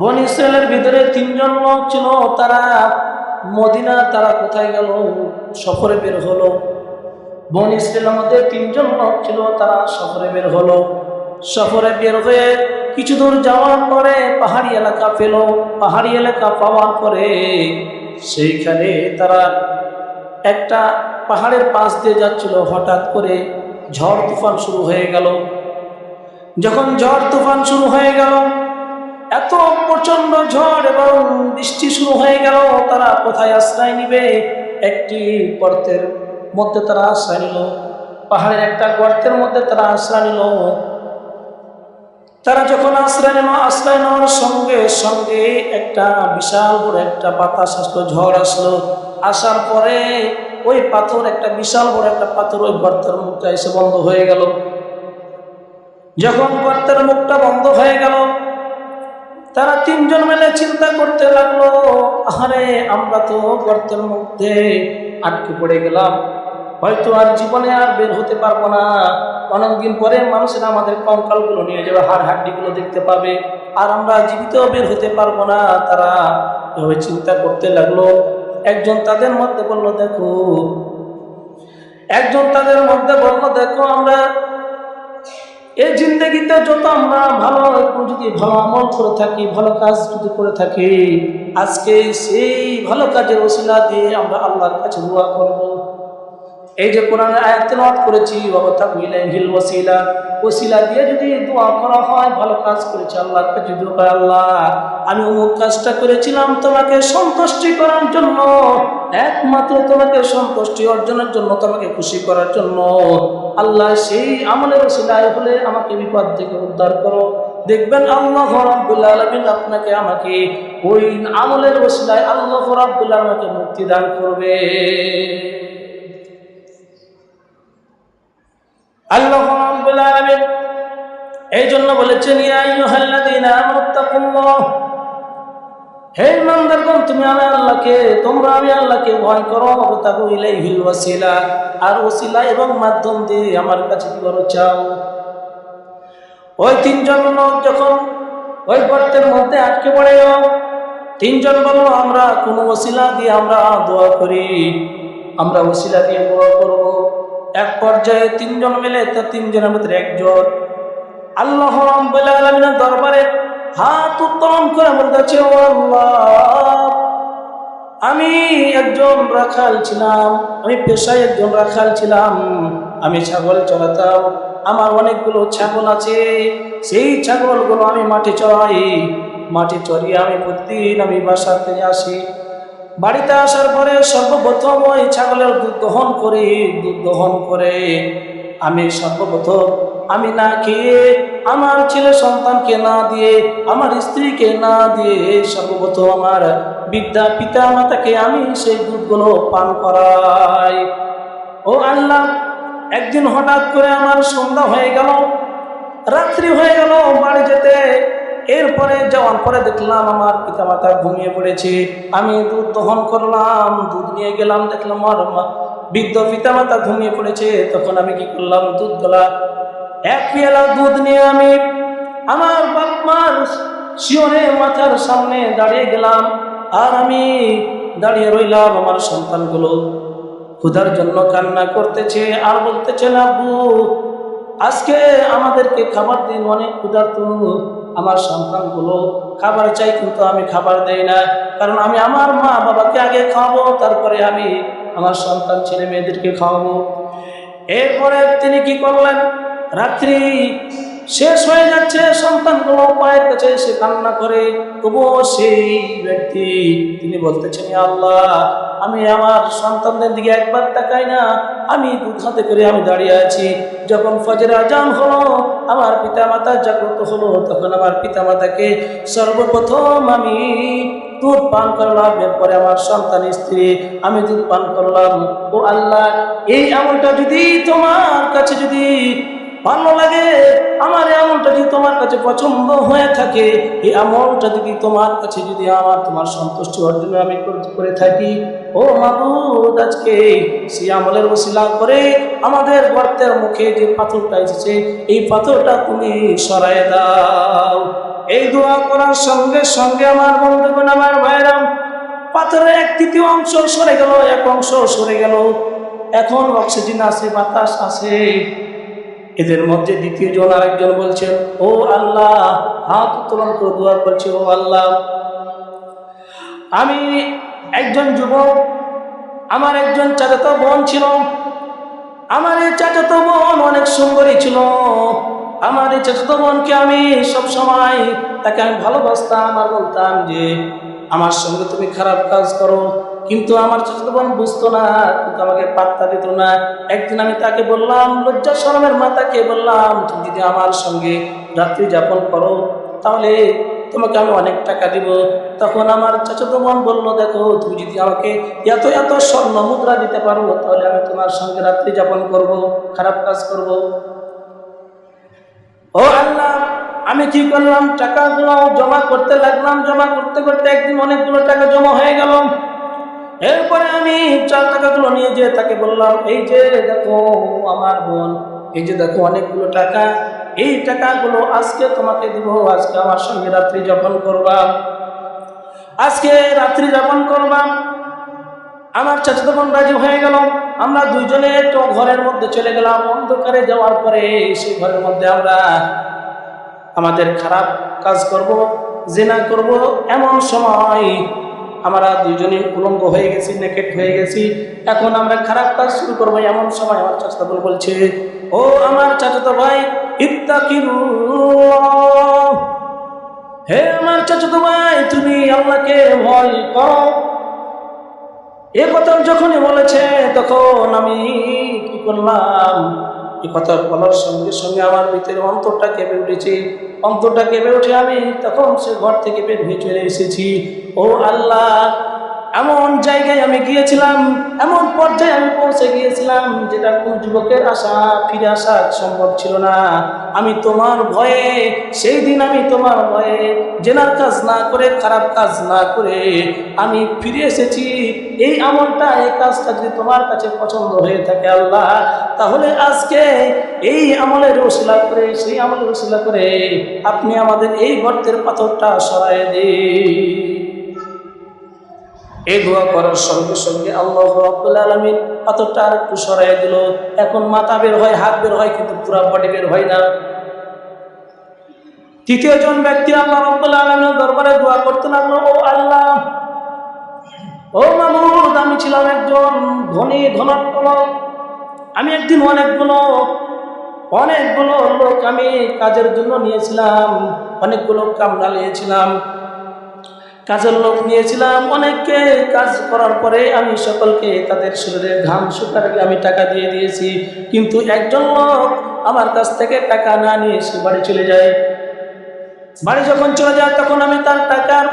বন ইসরায়েলের ভিতরে তিনজন লোক ছিল, তারা মদিনা, তারা কোথায় গেল? সফরে বের হলো। বন ইসরায়েলের মধ্যে তিনজন লোক ছিল, তারা সফরে বের হলো। সফরে বের হয়ে কিছু দূর যাওয়ার পরে পাহাড়ি এলাকা পেল। পাহাড়ি এলাকা পাওয়ার পরে সেইখানে তারা একটা পাহাড়ের পাশ দিয়ে যাচ্ছিল। হঠাৎ করে ঝড় তুফান শুরু হয়ে গেল। যখন ঝড় তুফান শুরু হয়ে গেল এত প্রচণ্ড ঝড় এবং বৃষ্টি শুরু হয়ে গেল, তারা কোথায় আশ্রয় নিবে? একটি গর্তের মধ্যে তারা আশ্রয় নিল, পাহাড়ের একটা গর্তের মধ্যে তারা আশ্রয় নিল। তারা যখন আশ্রয় নিল, আশ্রয় নেওয়ার সঙ্গে সঙ্গে একটা বিশাল বড় একটা বাতাস আসলো, ঝড় আসলো। আসার পরে ওই পাথর, একটা বিশাল বড় একটা পাথর ওই গর্তের মুখটা এসে বন্ধ হয়ে গেল। যখন গর্তের মুখটা বন্ধ হয়ে গেল তারা তিনজন মিলে চিন্তা করতে লাগল আরে আমরা তো গর্তের মধ্যে আটকে পড়ে গেলাম। হয়তো আর জীবনে আর বের হতে পারব না। অনেকদিন পরে মানুষেরা আমাদের কঙ্কালগুলো নিয়ে যাবে, হাড় হাড্ডিগুলো দেখতে পাবে। আর আমরা জীবিত বের হতে পারব না। তারা এভাবে চিন্তা করতে লাগল। একজন তাদের মধ্যে বলল, দেখো, একজন তাদের মধ্যে বলল, দেখো, আমরা এই জিন্দগিতে যত আমরা ভালো যদি ভালো আমল করে থাকি, ভালো কাজ যদি করে থাকি, আজকে সেই ভালো কাজের ওসিলা দিয়ে আমরা আল্লাহর কাছে দোয়া করব। এই যে কোরআন আয়াত করেছি ওয়াবাতা ইলাইহিল ওয়াসিলা ওসিলা দিয়ে যদি দোয়া করা হয়, ভালো কাজ করেছি, আল্লাহর কাছে দোয়া আল্লাহ, আমি অমুক কাজটা করেছিলাম তোমাকে সন্তুষ্টি করার জন্য একমাত্র তোমাকে সন্তুষ্টি অর্জনের জন্য, তোমাকে খুশি করার জন্য। আল্লাহ সেই আমলের ওসিলায় হলে আমাকে বিপদ থেকে উদ্ধার করো। দেখবেন আল্লাহ রাব্বুল আপনাকে আমাকে ওই আমলের ওসিলায় আল্লাহ রাব্বুল আমাকে মুক্তি দান করবে। আল্লাহ রাব্বুল এই জন্য বলেছেন, ইয়া আইয়ুহাল্লাযীনা হে ইমানদারগণ, তুমি আমি আল্লাহকে, তোমরা আমি আল্লাহকে ভয় করো। তাকু ইলাইহিল ওয়াসিলা, আর ওসিলা এবং মাধ্যম দিয়ে আমার কাছে কি করো চাও। ওই তিনজন লোক যখন ওই গর্তের মধ্যে আটকে পড়ে, তিনজন বলল, আমরা কোনো ওসিলা দিয়ে আমরা দোয়া করি। আমরা ওসিলা দিয়ে দোয়া করব। এক পর্যায়ে তিনজন মিলে, তো তিনজনের মধ্যে একজন, আল্লাহ রাব্বুল আলামিনের দরবারে হাত উত্তোলন করে বলতেছে ও আল্লাহ, আমি একজন রাখাল ছিলাম, আমি পেশায় একজন রাখাল ছিলাম, আমি ছাগল চড়াতাম, আমার অনেকগুলো ছাগল আছে, সেই ছাগলগুলো আমি মাঠে চড়াই, মাঠে চড়িয়ে আমি প্রতিদিন আমি বাসাতে আসি। বাড়িতে আসার পরে সর্বপ্রথম ওই ছাগলের দুধ দহন করি, দুধ দহন করে আমি সর্বপ্রথম আমি না খেয়ে আমার ছেলে সন্তানকে না দিয়ে, আমার স্ত্রীকে না দিয়ে সর্বপ্রথম আমার বিদ্যা পিতা মাতাকে আমি সেই দুধগুলো পান করাই। ও আল্লাহ, একদিন হঠাৎ করে আমার সন্ধ্যা হয়ে গেল, রাত্রি হয়ে গেল, বাড়ি যেতে। এরপরে যাওয়ার পরে দেখলাম আমার পিতামাতা ঘুমিয়ে পড়েছে। আমি দুধ দহন করলাম, দুধ নিয়ে গেলাম, দেখলাম আমার বৃদ্ধ পিতামাতা ঘুমিয়ে পড়েছে। তখন আমি কি করলাম দুধ গলা এক পেয়ালা দুধ নিয়ে আমি আমার বাপ মার শিওরে মাথার সামনে দাঁড়িয়ে গেলাম। আর আমি দাঁড়িয়ে রইলাম আমার সন্তানগুলো। ক্ষুধার জন্য কান্না করতেছে, আর বলতেছে, না আব্বু আজকে আমাদেরকে খাবার দিন, অনেক ক্ষুধার্ত আমার সন্তানগুলো। খাবার চাই কিন্তু আমি খাবার দেই না, কারণ আমি আমার মা বাবাকে আগে খাওয়াবো, তারপরে আমি আমার সন্তান, ছেলে মেয়েদেরকে খাওয়াবো। এরপরে তিনি কি করলেন? রাত্রি শেষ হয়ে যাচ্ছে সন্তান সন্তানগুলো পায়ের কাছে এসে কান্না করে। তবুও সেই ব্যক্তি, তিনি বলতেছেন আল্লাহ, আমি আমার সন্তানদের দিকে একবার তাকাই না। আমি দুধ হাতে করে আমি দাঁড়িয়ে আছি। যখন ফজর আজান হলো, আমার পিতা মাতা জাগ্রত হলো, তখন আমার পিতা মাতাকে সর্বপ্রথম আমি দুধ পান করলাম। এরপরে আমার সন্তান, স্ত্রী, আমি দুধ পান করলাম। ও আল্লাহ, এই আমলটা যদি তোমার কাছে যদি ভালো লাগে। আমার এমনটা যদি তোমার কাছে পছন্দ হয়ে থাকে, এই এমনটা যদি তোমার কাছে যদি আমার তোমার সন্তুষ্টি অর্জনে আমি করে থাকি, ও মাবুদ, আজকে সেই আমলের ওসিলা করে আমাদের গর্তের মুখে যে পাথরটা এসেছে, এই পাথরটা তুমি সরায় দাও। এই দোয়া করার সঙ্গে সঙ্গে আমার বন্ধুগণ, আমার ভাইরাম পাথরের এক তৃতীয় অংশ সরে গেল, এক অংশ সরে গেল। এখন অক্সিজেন আছে, বাতাস আছে। এদের মধ্যে দ্বিতীয় জন আরেকজন বলছেন ও আল্লাহ, হাত উত্তোলন করে, দোয়া করছে ও আল্লাহ, আমি একজন যুবক, আমার একজন চাচাতো বোন ছিল, আমার এই চাচাতো বোন অনেক সুন্দরী ছিল, আমার এই চাচাতো বোনকে আমি সব সময় তাকে আমি ভালোবাসতাম আর বলতাম যে, আমার সঙ্গে তুমি খারাপ কাজ করো কিন্তু আমার চাচাতো বোন বুঝতো না, কিন্তু আমাকে পাত্তা দিত না। একদিন আমি তাকে বললাম, লজ্জা শরমের মাতাকে বললাম, তুমি যদি আমার সঙ্গে রাত্রি যাপন করো, তাহলে তোমাকে আমি অনেক টাকা দিব। তখন আমার চাচাতো বোন বলল, দেখো, তুমি যদি আমাকে এত এত স্বর্ণ মুদ্রা দিতে পারো, তাহলে আমি তোমার সঙ্গে রাত্রি যাপন করব, খারাপ কাজ করব। ও আল্লাহ, আমি কি করলাম? টাকাগুলো জমা করতে লাগলাম। জমা করতে করতে একদিন অনেকগুলো টাকা জমা হয়ে গেল। এরপরে আমি চার টাকাগুলো নিয়ে যেয়ে তাকে বললাম, এই যে দেখো আমার বোন, এই যে দেখো অনেকগুলো টাকা, এই টাকাগুলো আজকে তোমাকে দিব, আজকে আমার সঙ্গে রাত্রি যাপন করবা। আজকে রাত্রি যাপন করবা। আমার চাচাতো বোন রাজি হয়ে গেল। আমরা দুইজনে তো ঘরের মধ্যে চলে গেলাম। অন্ধকারে যাওয়ার পরে সেই ঘরের মধ্যে আমরা আমাদের খারাপ কাজ করব, জেনা করব। এমন সময় আমরা দুইজনে উলঙ্গ হয়ে গেছি, নেকেট হয়ে গেছি। এখন আমরা খারাপ কাজ শুরু করব, এমন সময় আমার চাচাতো বোন বলছে, ও আমার চাচাতো ভাই ইত্তাকিল্লাহ হে আমার চাচাতো ভাই, তুমি আল্লাহকে ভয় করো। এ কথা যখনই বলেছে, তখন আমি কি করলাম? এ কথা বলার সঙ্গে সঙ্গে আমার ভিতরে অন্তরটা কেঁপে উঠেছে। অন্তরটা কেঁপে উঠে আমি তখন সে ঘর থেকে বের হয়ে চলে এসেছি। ও আল্লাহ এমন জায়গায় আমি গিয়েছিলাম, এমন পর্যায়ে আমি পৌঁছে গিয়েছিলাম যেটা কোন যুবকের আশা, ফিরে আসা সম্ভব ছিল না। আমি তোমার ভয়ে, সেই দিন আমি তোমার ভয়ে, জেনার কাজ না করে, খারাপ কাজ না করে আমি ফিরে এসেছি। এই আমলটা, এই কাজটা যদি তোমার কাছে পছন্দ হয়ে থাকে আল্লাহ, তাহলে আজকে এই আমলের ওসিলা করে, সেই আমলের ওসিলা করে আপনি আমাদের এই গর্তের পাথরটা সরাই দিন। এই দোয়া করার সঙ্গে সঙ্গে আল্লাহ রব্বুল আলমিন পাথরটা আর একটু সরাই দিল। এখন মাথা বের হয়, হাত বের হয়, কিন্তু পুরা বডি বের হয় না। তৃতীয় জন ব্যক্তি আল্লাহ রব্বুল আলমের দরবারে দোয়া করতে লাগল, ও আল্লাহ, ও মামুদ, আমি ছিলাম একজন ধনী ধনাত্ম। আমি একদিন অনেকগুলো অনেকগুলো লোক আমি কাজের জন্য নিয়েছিলাম, অনেকগুলো কামড়া নিয়েছিলাম কাজের লোক নিয়েছিলাম অনেককে, কাজ করার পরে আমি সকলকে তাদের শরীরের ঘাম শুকার আমি টাকা দিয়ে দিয়েছি। কিন্তু একজন লোক আমার কাছ থেকে টাকা না নিয়ে সে বাড়ি চলে যায়। বাড়ি যখন চলে যায়, তখন আমি তার টাকার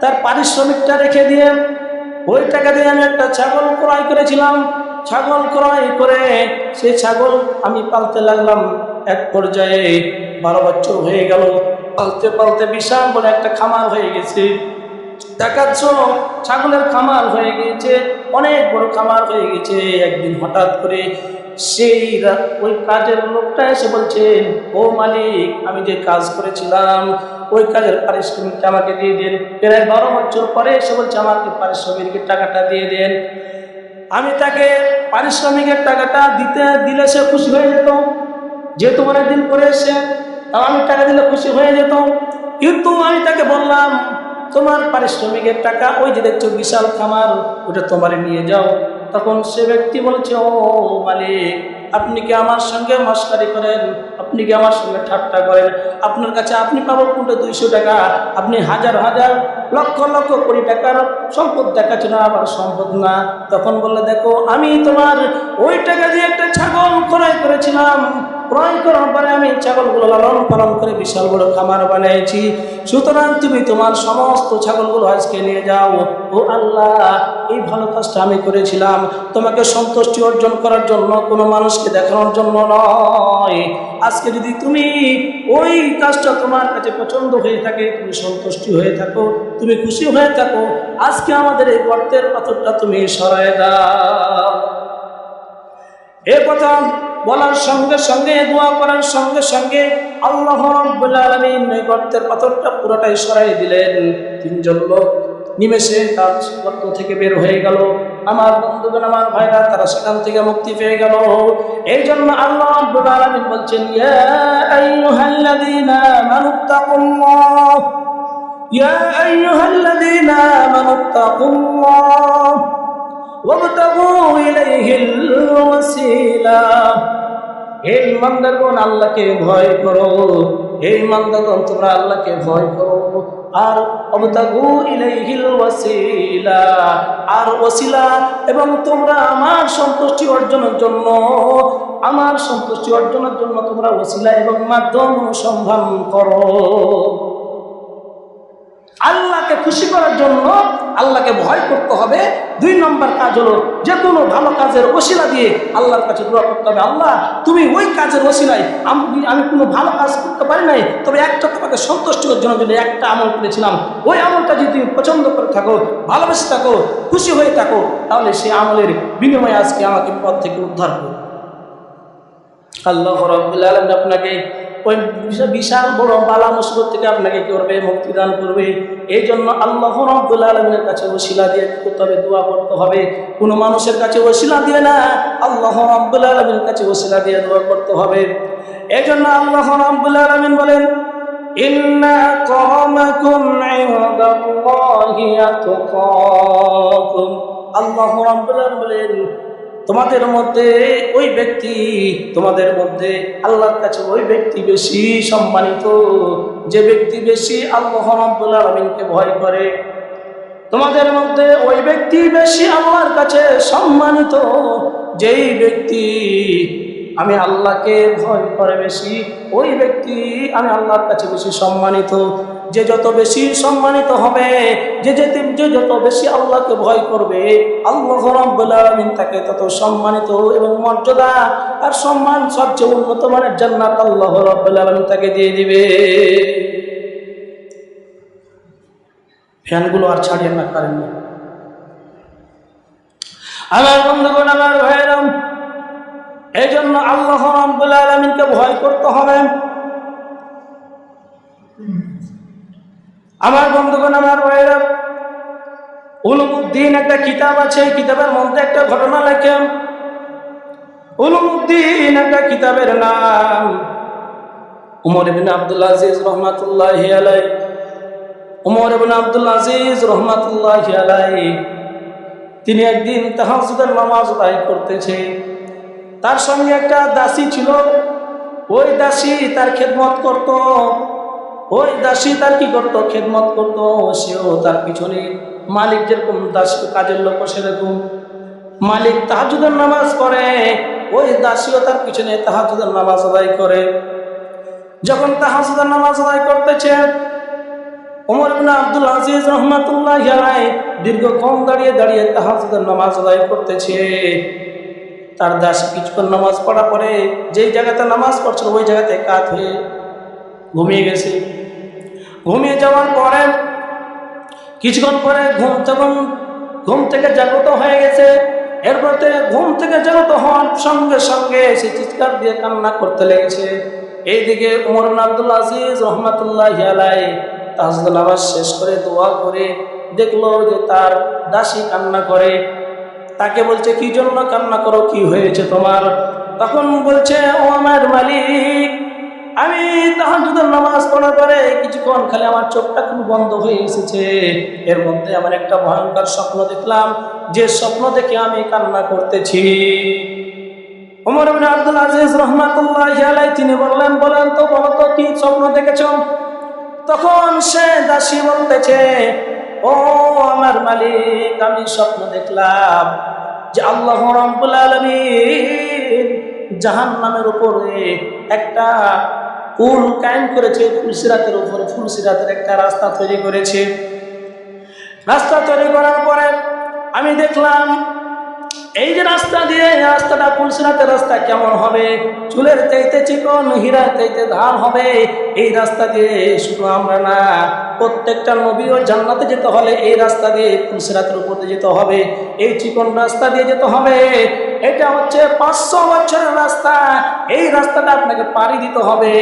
তার পারিশ্রমিকটা রেখে দিয়ে ওই টাকা দিয়ে আমি একটা ছাগল ক্রয় করেছিলাম। ছাগল ক্রয় করে সেই ছাগল আমি পালতে লাগলাম। এক পর্যায়ে বারো বছর হয়ে গেল। পালতে পালতে বিশাল বলে একটা খামার হয়ে গেছে। দেখাচ্ছ ছাগলের খামার হয়ে গিয়েছে, অনেক বড় খামার হয়ে গেছে একদিন হঠাৎ করে সেই ওই কাজের লোকটা এসে বলছেন ও মালিক, আমি যে কাজ করেছিলাম, ওই কাজের পারিশ্রমিকটা আমাকে দিয়ে দেন। প্রায় বারো বছর পরে এসে বলছে, আমাকে পারিশ্রমিকের টাকাটা দিয়ে দেন। আমি তাকে পারিশ্রমিকের টাকাটা দিতে, দিলে সে খুশি হয়ে যেত। যেহেতু অনেকদিন পরে এসে আমি টাকা দিলে খুশি হয়ে যেত। কিন্তু আমি তাকে বললাম তোমার পারিশ্রমিকের টাকা ওই যে দেখছ বিশাল খামার ওটা তোমার নিয়ে যাও। তখন সে ব্যক্তি বলছে, ও মালিক, আপনি কি আমার সঙ্গে মস্কারি করেন? আপনি কি আমার সঙ্গে ঠাট্টা করেন? আপনার কাছে আপনি পাবো কোনটা? দুইশো টাকা। আপনি হাজার হাজার, লক্ষ লক্ষ কোটি টাকার সম্পদ দেখাচ্ছেন আবার সম্পদ না। তখন বললে, দেখো, আমি তোমার ওই টাকা দিয়ে একটা ছাগল ক্রয় করেছিলাম। ক্রয় করার পরে আমি ছাগলগুলো লালন পালন করে বিশাল বড় খামার বানিয়েছি সুতরাং তুমি তোমার সমস্ত ছাগলগুলো আজকে নিয়ে যাও। ও আল্লাহ, এই ভালো কাজটা আমি করেছিলাম। তোমাকে সন্তুষ্টি অর্জন করার জন্য, কোনো মানুষকে দেখানোর জন্য নয়। আজকে যদি তুমি ওই কাজটা তোমার কাছে পছন্দ হয়ে থাকে, তুমি সন্তুষ্টি হয়ে থাকো, তুমি খুশি হয়ে থাকো, আজকে আমাদের এই গর্তের পাথরটা তুমি সরায় দাও। এ কথা বলার সঙ্গে সঙ্গে, দোয়া করার সঙ্গে সঙ্গে আল্লাহ গর্তের পাথরটা পুরোটাই সরাই দিলেন। তিনজন লোক নিমেষে তার গর্ত থেকে বের হয়ে গেল। আমার বন্ধুগণ, আমার ভাইরা, তারা সেখান থেকে মুক্তি পেয়ে গেল। এই জন্য আল্লাহ রব্বুল আলমিন বলছেন, ইয়া আইয়ুহাল্লাযীনা আমানু তাকুল্লাহ ইয়া আইয়ুহাল্লাযীনা এই ইমানদারগণ, আল্লাহকে ভয় করো। এই ইমানদারগণ, তোমরা আল্লাহকে ভয় করো। আর অবতাগু ইলাইহিল ওয়াসিলা, আর ওসিলা এবং তোমরা আমার সন্তুষ্টি অর্জনের জন্য, আমার সন্তুষ্টি অর্জনের জন্য তোমরা ওসিলা এবং মাধ্যম অনুসন্ধান করো। আল্লাহকে খুশি করার জন্য আল্লাহকে ভয় করতে হবে। দুই নম্বর কাজ হলো যে কোনো ভালো কাজের ওসিলা দিয়ে আল্লাহর কাছে দোয়া করতে হবে। আল্লাহ, তুমি ওই কাজের ওসিলায় আমি আমি কোনো ভালো কাজ করতে পারি নাই, তবে একটা তোমাকে সন্তুষ্ট করার জন্য একটা আমল করেছিলাম। ওই আমলটা যদি তুমি পছন্দ করে থাকো, ভালোবেসে থাকো, খুশি হয়ে থাকো, তাহলে সেই আমলের বিনিময়ে আজকে আমাকে পথ থেকে উদ্ধার করো। আল্লাহ রব্বুল আলম আপনাকে ওই বিশা- বিশাল বড় বালা মুসিবত থেকে আপনাকে কি করবে মুক্তি দান করবে এই জন্য আল্লাহ রব্বুল আলমের কাছে ওসিলা দিয়ে কি করতে হবে দোয়া করতে হবে কোনো মানুষের কাছে ওসিলা দিয়ে না আল্লাহ রব্বুল আলমের কাছে ওসিলা দিয়ে দোয়া করতে হবে এই জন্য আল্লাহ রব্বুল আলমিন বলেন إن أكرمكم عند الله أتقاكم আল্লাহ রাব্বুল আলামিন বলেন তোমাদের মধ্যে ওই ব্যক্তি, তোমাদের মধ্যে আল্লাহর কাছে ওই ব্যক্তি বেশি সম্মানিত। যে ব্যক্তি বেশি আল্লাহ রাব্বুল আলামিনকে ভয় করে। তোমাদের মধ্যে ওই ব্যক্তি বেশি আল্লাহর কাছে সম্মানিত। যেই ব্যক্তি আমি আল্লাহকে ভয় করে বেশি, ওই ব্যক্তি আমি আল্লাহর কাছে বেশি সম্মানিত। যে যত বেশি সম্মানিত হবে, যে যে যত বেশি আল্লাহকে ভয় করবে, আল্লাহ রাব্বুল আলামিন তাকে তত সম্মানিত এবং মর্যাদা আর সম্মান সবচেয়ে উন্নত মানের জান্নাত আল্লাহ রাব্বুল আলামিন তাকে দিয়ে দিবে। ফ্যানগুলো আর ছাড়িয়ে না পারেন না আমার বন্ধুগণ, আমার ভাইরাম এই জন্য আল্লাহ রাব্বুল আলামিনকে ভয় করতে হবে। আমার বন্ধুগণ, আমার ভাইরাম উলুমুদ্দিন একটা কিতাব আছে কিতাবের মধ্যে একটা ঘটনা লেখেন উলুমুদ্দিন একটা কিতাবের নাম উমর ইবিন আব্দুল আজিজ রহমাতুল্লাহ আলাই উমর ইবিন আব্দুল আজিজ রহমাতুল্লাহ তিনি একদিন তাহাজুদের নামাজ আদায় করতেছে। তার সঙ্গে একটা দাসী ছিল। ওই দাসী তার খেদমত করত। ওই দাসী তার কি করত? খেদমত করত। সেও তার পিছনে মালিক যেরকম দাস, কাজের লোক সেরকম। মালিক তাহাজুদের নামাজ করে ওই দাসীও তার পিছনে তাহাজুদের নামাজ আদায় করে। যখন তাহাজুদের নামাজ আদায় করতেছে, ওমর ইবনে আব্দুল আজিজ রহমাতুল্লাহ দীর্ঘক্ষণ দাঁড়িয়ে দাঁড়িয়ে তাহাজুদের নামাজ আদায় করতেছে। তার দাস কিছুক্ষণ নামাজ পড়া পরে যেই জায়গাতে নামাজ পড়ছিল, ওই জায়গাতে কাত হয়ে ঘুমিয়ে গেছে। ঘুমিয়ে যাওয়ার পরে কিছুক্ষণ পরে ঘুম তখন ঘুম থেকে জাগ্রত হয়ে গেছে, এরপর থেকে ঘুম থেকে জাগ্রত হওয়ার সঙ্গে সঙ্গে সে চিৎকার দিয়ে কান্না করতে লেগেছে। এইদিকে উমর ইবনে আব্দুল আজিজ রহমাতুল্লাহ আলাই তাজদুল নামাজ শেষ করে দোয়া করে দেখল যে তার দাসী কান্না করে। তাকে বলছে, কি জন্য কান্না করো? কি হয়েছে তোমার? তখন বলছে, ও আমার মালিক, আমি তাহাজুদের নামাজ পড়ার পরে কিছুক্ষণ খালি আমার চোখটা খুব বন্ধ হয়ে এসেছে। এর মধ্যে আমার একটা ভয়ঙ্কর স্বপ্ন দেখলাম, যে স্বপ্ন দেখে আমি কান্না করতেছি। ওমর ইবনে আব্দুল আজিজ রহমাতুল্লাহ আলাই তিনি বললেন, বলেন তো, বলো তো, কি স্বপ্ন দেখেছ? তখন সে দাসী বলতেছে ও আমার মালিক, আমি স্বপ্ন দেখলাম যে আল্লাহ রাব্বুল আলামিন জাহান্নামের উপরে একটা পুল কায়েম করেছে ফুলসিরাতের উপরে ফুলসিরাতের একটা রাস্তা তৈরি করেছে। রাস্তা তৈরি করার পরে আমি দেখলাম, এই যে রাস্তা দিয়ে রাস্তাটা ফুলসিরাতের রাস্তা কেমন হবে? চুলের চাইতে চিকন হীরা চাইতে ধান হবে, এই রাস্তা দিয়ে শুধু আমরা না প্রত্যেকটা নবী ও জান্নাতে যেতে হলে এই রাস্তা দিয়ে ফুলসিরাতের উপর দিয়ে যেতে হবে? এই চিকন রাস্তা দিয়ে যেতে হবে। এটা হচ্ছে পাঁচশো বছরের রাস্তা। এই রাস্তাটা আপনাকে পাড়ি দিতে হবে।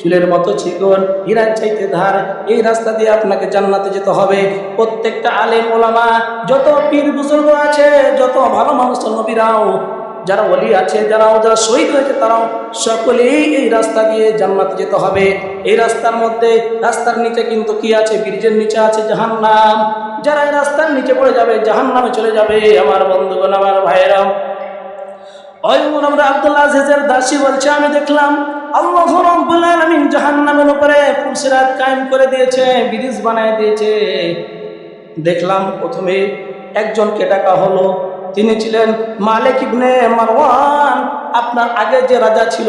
চুলের মতো চিকন, হীরার চাইতে ধার, এই রাস্তা দিয়ে আপনাকে জান্নাতে যেতে হবে। প্রত্যেকটা আলেম ওলামা, যত পীর বুজুর্গ আছে, যত ভালো মানুষ নবীরাও যারা অলি আছে, যারাও যারা শহীদ হয়েছে, তারাও সকলেই এই রাস্তা দিয়ে জান্নাতে যেতে হবে। এই রাস্তার মধ্যে, রাস্তার নিচে কিন্তু কি আছে? ব্রিজের নিচে আছে জাহান্নাম। যারা এই রাস্তার নিচে পড়ে যাবে, জাহান্নামে চলে যাবে, আমার বন্ধুগণ, আমার ভাইয়েরাও ওই দাসী বলছে, আমি দেখলাম জাহান্নামের কায়েম করে দিয়েছে, ব্রিজ দিয়েছে। দেখলাম প্রথমে একজনকে ডাকা হলো তিনি ছিলেন মালিক ইবনে মারওয়ান। আপনার আগে যে রাজা ছিল,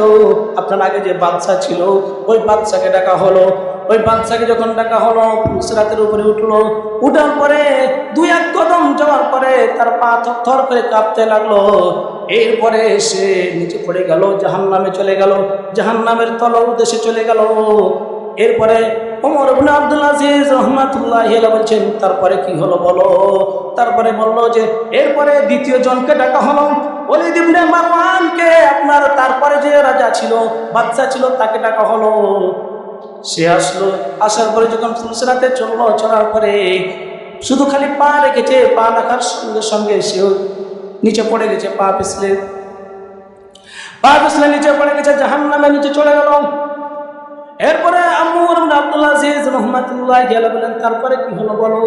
আপনার আগে যে বাদশা ছিল, ওই বাদশাকে ডাকা হলো। ওই বাদশাকে যখন ডাকা হলো, ফুলসিরাতের উপরে উঠল। উঠার পরে দুই এক কদম যাওয়ার পরে তার পা থর করে কাঁপতে লাগল। এরপরে সে নিচে পড়ে গেল জাহান নামে চলে গেল। জাহান নামের তল উদ্দেশ্যে চলে গেল। এরপরে ওমর ইবনে আব্দুল আজিজ রহমাতুল্লাহ বলছেন, তারপরে কি হলো বলো? তারপরে বলল যে, এরপরে দ্বিতীয় জনকে ডাকা হলো। মারওয়ানকে আপনার তারপরে যে রাজা ছিল বাচ্চা ছিল, তাকে ডাকা হলো। সে আসলো। আসার পরে যখন ফুলসরাতে চলল, চলার পরে শুধু খালি পা রেখেছে, পা রাখার সঙ্গে সঙ্গে সেও নিচে পড়ে গেছে, পা পিছলে। পা পিছলে নিচে পড়ে গেছে জাহান নামে নিচে চলে গেল। এরপরে আব্দুল্লাহ রহমাতুল্লাহ গেল। বলেন, তারপরে কি হলো বলো?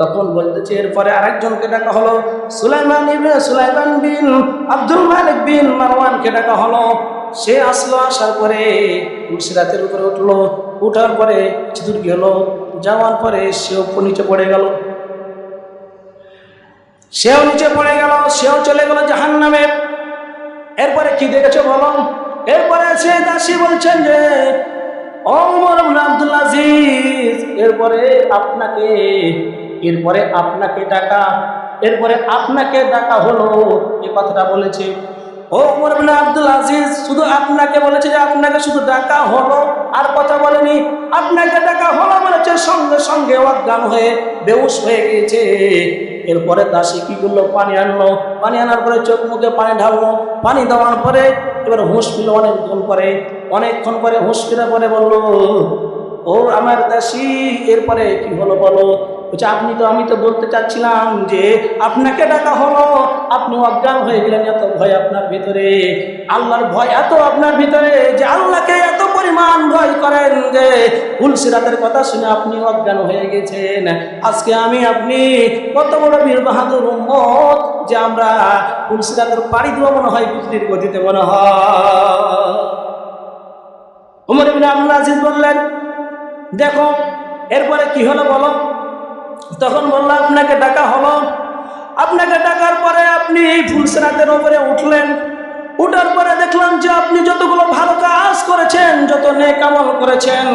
তখন বলতেছে, এরপরে আরেকজনকে ডাকা হলো। সুলাইমান সুলাইমান বিন আব্দুল মালিক বিন মারওয়ানকে ডাকা হলো। সে আসলো, আসার পরে সিরাতের উপরে উঠল। উঠার পরে দূর গেল যাওয়ার পরে সেও নিচে পড়ে গেল। সেও নিচে পড়ে গেল, সেও চলে গেল জাহান নামে এরপরে কি দেখেছ বলো? এরপরে সে দাসী বলছেন যে অমর আব্দুল আজিজ, এরপরে আপনাকে এরপরে আপনাকে ডাকা, এরপরে আপনাকে ডাকা হলো। এ কথাটা বলেছে। ও বিন আব্দুল আজিজ শুধু আপনাকে বলেছে যে, আপনাকে শুধু ডাকা হলো, আর কথা বলেনি। আপনাকে ডাকা হলো বলেছে, সঙ্গে সঙ্গে অজ্ঞান হয়ে বেউস হয়ে গিয়েছে। এরপরে দাসী কি করল? পানি আনলো। পানি আনার পরে চোখ মুখে পানি ঢাললো। পানি দেওয়ার পরে এবার হুঁশ ফিল অনেকক্ষণ পরে অনেকক্ষণ পরে হুঁশ ফিরে পরে বলল ও আমার দাসি, এরপরে কি হলো বলো? বলছে, আপনি তো, আমি তো বলতে চাচ্ছিলাম যে আপনাকে ডাকা হলো আপনি অজ্ঞান হয়ে গেলেন, এত ভয় আপনার ভিতরে। আল্লাহর ভয় এত আপনার ভিতরে যে আল্লাহকে এত পরিমাণ ভয় করেন যে তুলসিরাতের কথা শুনে আপনি অজ্ঞান হয়ে গেছেন। আজকে আমি আপনি কত বড় বীর বাহাদুর উম্মত যে আমরা তুলসিরাতের পাড়ি দেবো মনে হয় বিজলির গতিতে মনে হয়। উমর ইবিন আব্দুল বললেন, দেখো, এরপরে কি হলো বলো? তখন বলল, আপনাকে ডাকা হলো। আপনাকে ডাকার পরে আপনি ফুলসেরাতের ওপরে উঠলেন। উঠার পরে দেখলাম যে আপনি যতগুলো ভালো কাজ করেছেন, যত নেকামল করেছেন,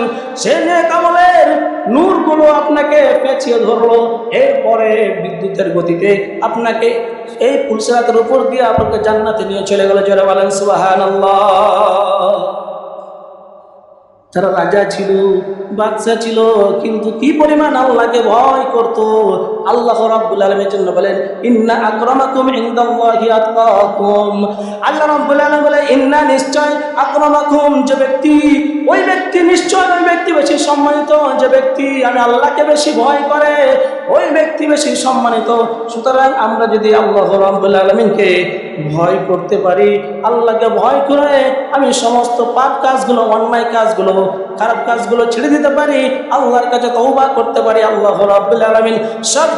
সে নেকামলের নূরগুলো আপনাকে পেঁচিয়ে ধরলো। এরপরে বিদ্যুতের গতিতে আপনাকে এই ফুলসেরাতের উপর দিয়ে আপনাকে জান্নাতে নিয়ে চলে গেল। জোরে বলেন সুবাহান তারা রাজা ছিল বাদশা ছিল, কিন্তু কি পরিমাণ আল্লাহকে ভয় করত আল্লাহ রাব্বুল আলামিনের জন্য বলেন, ইন্না আকরামাকুম ইনদাল্লাহি আতকাকুম। আল্লাহ রাব্বুল আলামিন বলে ইন্না নিশ্চয় আকরামাকুম, যে ব্যক্তি, ওই ব্যক্তি নিশ্চয় ওই ব্যক্তি বেশি সম্মানিত, যে ব্যক্তি আমি আল্লাহকে বেশি ভয় করে, ওই ব্যক্তি বেশি সম্মানিত। সুতরাং আমরা যদি আল্লাহ রাব্বুল আলামিনকে ভয় করতে পারি, আল্লাহকে ভয় করে আমি সমস্ত পাপ কাজগুলো, অন্যায় কাজগুলো, খারাপ কাজগুলো ছেড়ে দিতে পারি, আল্লাহর কাছে তৌবা করতে পারি, আল্লাহ রাব্বুল আলামিন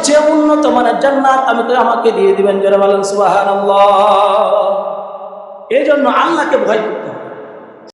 সবচেয়ে উন্নত মানের জান্নাত আমি তো আমাকে দিয়ে দিবেন? যারা বলেন সুবাহ এই জন্য আল্লাহকে ভয় করতে হবে।